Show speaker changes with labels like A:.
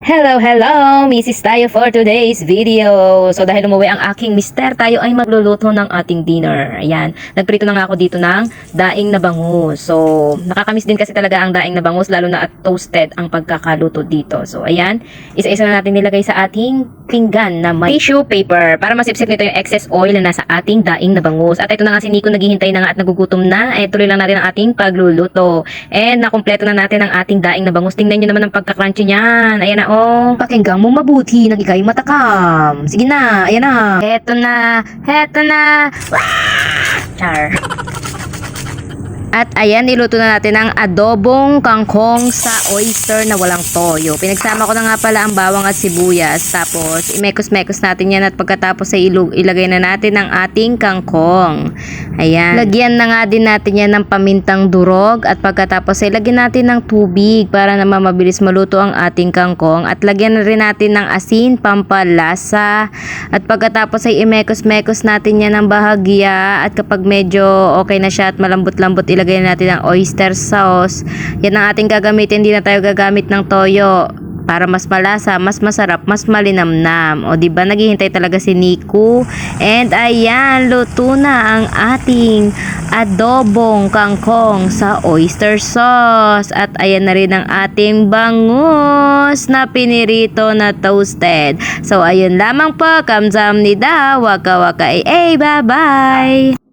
A: Hello, hello! Mrs. tayo for today's video. So dahil umuwi ang aking mister, tayo ay magluluto ng ating dinner. Ayan, nagprito na nga ako dito ng daing na bangus. So nakakamiss din kasi talaga ang daing na bangus, lalo na at toasted ang pagkakaluto dito. So ayan, isa-isa na natin nilagay sa ating pinggan na may tissue paper para masipsip nito yung excess oil na nasa ating daing na bangus. At ito na nga si Nico naghihintay na nga at nagugutom na. Eh tuloy lang natin ang ating pagluluto. And nakumpleto na natin ang ating daing na bangus. Tingnan nyo naman ang pagka-crunchy niyan. Ayan na oh. Pakinggan mo mabuti nang ikay matakam. Sige na, ayan na. Heto na, heto na. Wah! Char. At ayan, niluto na natin ang adobong kangkong sa oyster na walang toyo. Pinagsama ko na nga pala ang bawang at sibuyas. Tapos, imekos-mekos natin yan at pagkatapos ay ilagay na natin ang ating kangkong. Ayan. Lagyan na nga din natin yan ng pamintang durog at pagkatapos ay lagyan natin ng tubig para naman mabilis maluto ang ating kangkong. At lagyan na rin natin ng asin, pampalasa. At pagkatapos ay imekos-mekos natin yan ng bahagya at kapag medyo okay na siya at malambot-lambot ilagay na natin ang oyster sauce. Yan ang ating gagamitin, hindi na tayo gagamit ng toyo para mas malasa, mas masarap, mas malinamnam. O di ba naghihintay talaga si Nico? And ayan, luto na ang ating adobong kangkong sa oyster sauce. At ayan na rin ang ating bangus na pinirito na toasted. So ayun lamang po, kamsam nida, waka waka ay ay, bye bye!